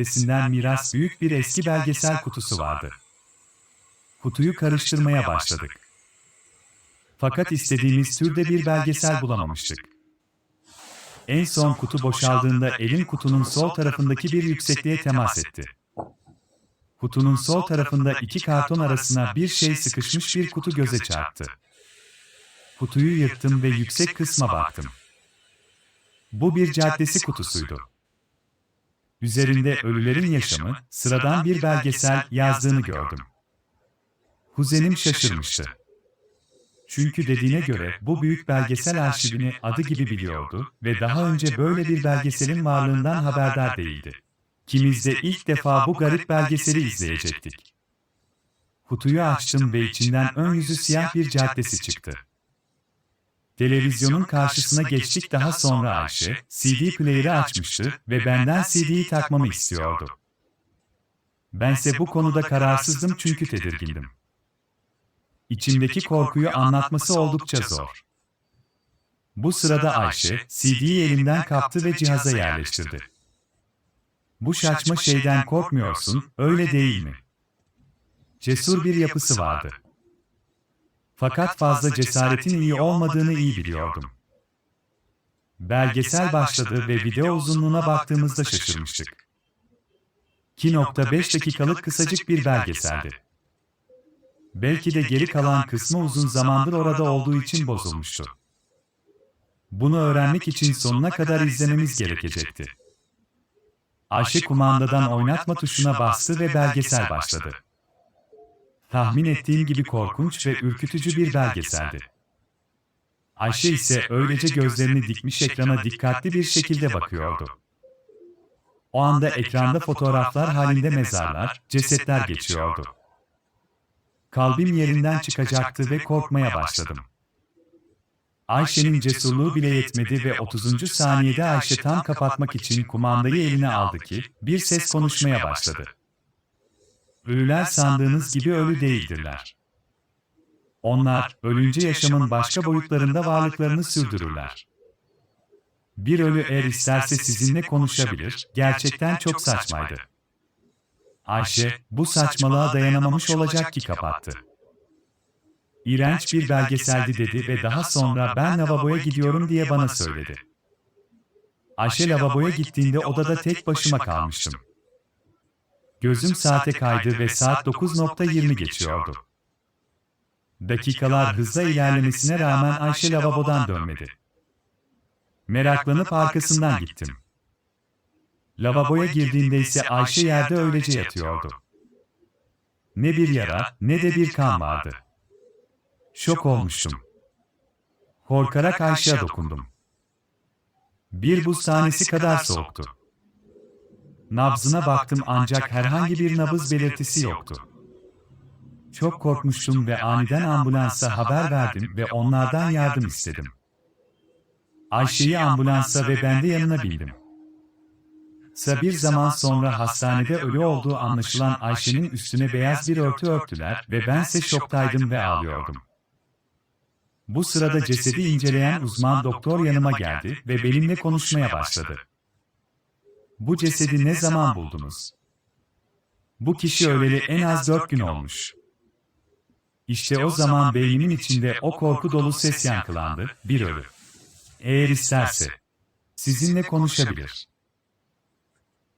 ailesinden miras büyük bir eski belgesel kutusu vardı. Kutuyu karıştırmaya başladık. Fakat istediğimiz türde bir belgesel bulamamıştık. En son kutu boşaldığında elim kutunun sol tarafındaki bir yüksekliğe temas etti. Kutunun sol tarafında iki karton arasına bir şey sıkışmış bir kutu göze çarptı. Kutuyu yırttım ve yüksek kısma baktım. Bu bir caddesi kutusuydu. Üzerinde ölülerin yaşamı, sıradan bir belgesel yazdığını gördüm. Kuzenim şaşırmıştı. Çünkü dediğine göre bu büyük belgesel arşivini adı gibi biliyordu ve daha önce böyle bir belgeselin varlığından haberdar değildi. Kimiz de ilk defa bu garip belgeseli izleyecektik. Kutuyu açtım ve içinden ön yüzü siyah bir caddesi çıktı. Televizyonun karşısına geçtik daha sonra Ayşe, CD player'ı açmıştı ve benden CD'yi takmamı istiyordu. Bense bu konuda kararsızdım çünkü tedirgindim. İçimdeki korkuyu anlatması oldukça zor. Bu sırada Ayşe, CD'yi elimden kaptı ve cihaza yerleştirdi. Bu şaşma şeyden korkmuyorsun, öyle değil mi? Cesur bir yapısı vardı. Fakat fazla cesaretin iyi olmadığını iyi biliyordum. Belgesel başladı ve video uzunluğuna baktığımızda şaşırmıştık. 2.5 dakikalık kısacık bir belgeseldi. Belki de geri kalan kısmı uzun zamandır orada olduğu için bozulmuştu. Bunu öğrenmek için sonuna kadar izlememiz gerekecekti. Ayşe kumandadan oynatma tuşuna bastı ve belgesel başladı. Tahmin ettiğim gibi korkunç ve ürkütücü bir belgeseldi. Ayşe ise öylece gözlerini dikmiş ekrana dikkatli bir şekilde bakıyordu. O anda ekranda fotoğraflar halinde mezarlar, cesetler geçiyordu. Kalbim yerinden çıkacaktı ve korkmaya başladım. Ayşe'nin cesurluğu bile yetmedi ve 30. saniyede Ayşe tam kapatmak için kumandayı eline aldı ki, bir ses konuşmaya başladı. Ölüler sandığınız gibi ölü değildirler. Onlar, ölünce yaşamın başka boyutlarında varlıklarını sürdürürler. Bir ölü eğer isterse sizinle konuşabilir, gerçekten çok saçmaydı. Ayşe, bu saçmalığa dayanamamış olacak ki kapattı. İğrenç bir belgeseldi dedi ve daha sonra ben lavaboya gidiyorum diye bana söyledi. Ayşe lavaboya gittiğinde odada tek başıma kalmıştım. Gözüm saate kaydı ve saat 9.20 geçiyordu. Dakikalar hızla ilerlemesine rağmen Ayşe lavabodan dönmedi. Meraklanıp arkasından gittim. Lavaboya girdiğimde ise Ayşe yerde öylece yatıyordu. Ne bir yara, ne de bir kan vardı. Şok olmuştum. Korkarak Ayşe'ye dokundum. Bir buz tanesi kadar soğuktu. Nabzına baktım ancak herhangi bir nabız belirtisi yoktu. Çok korkmuştum ve aniden ambulansa haber verdim ve onlardan yardım istedim. Ayşe'yi ambulansa ve ben de yanına bindim. Sa bir zaman sonra hastanede ölü olduğu anlaşılan Ayşe'nin üstüne beyaz bir örtü örttüler ve bense şoktaydım ve ağlıyordum. Bu sırada cesedi inceleyen uzman doktor yanıma geldi ve benimle konuşmaya başladı. Bu cesedi ne zaman buldunuz? Bu kişi öleli en az dört gün olmuş. İşte o zaman beynimin içinde o korku dolu ses yankılandı, bir ölü. Eğer isterse, sizinle konuşabilir.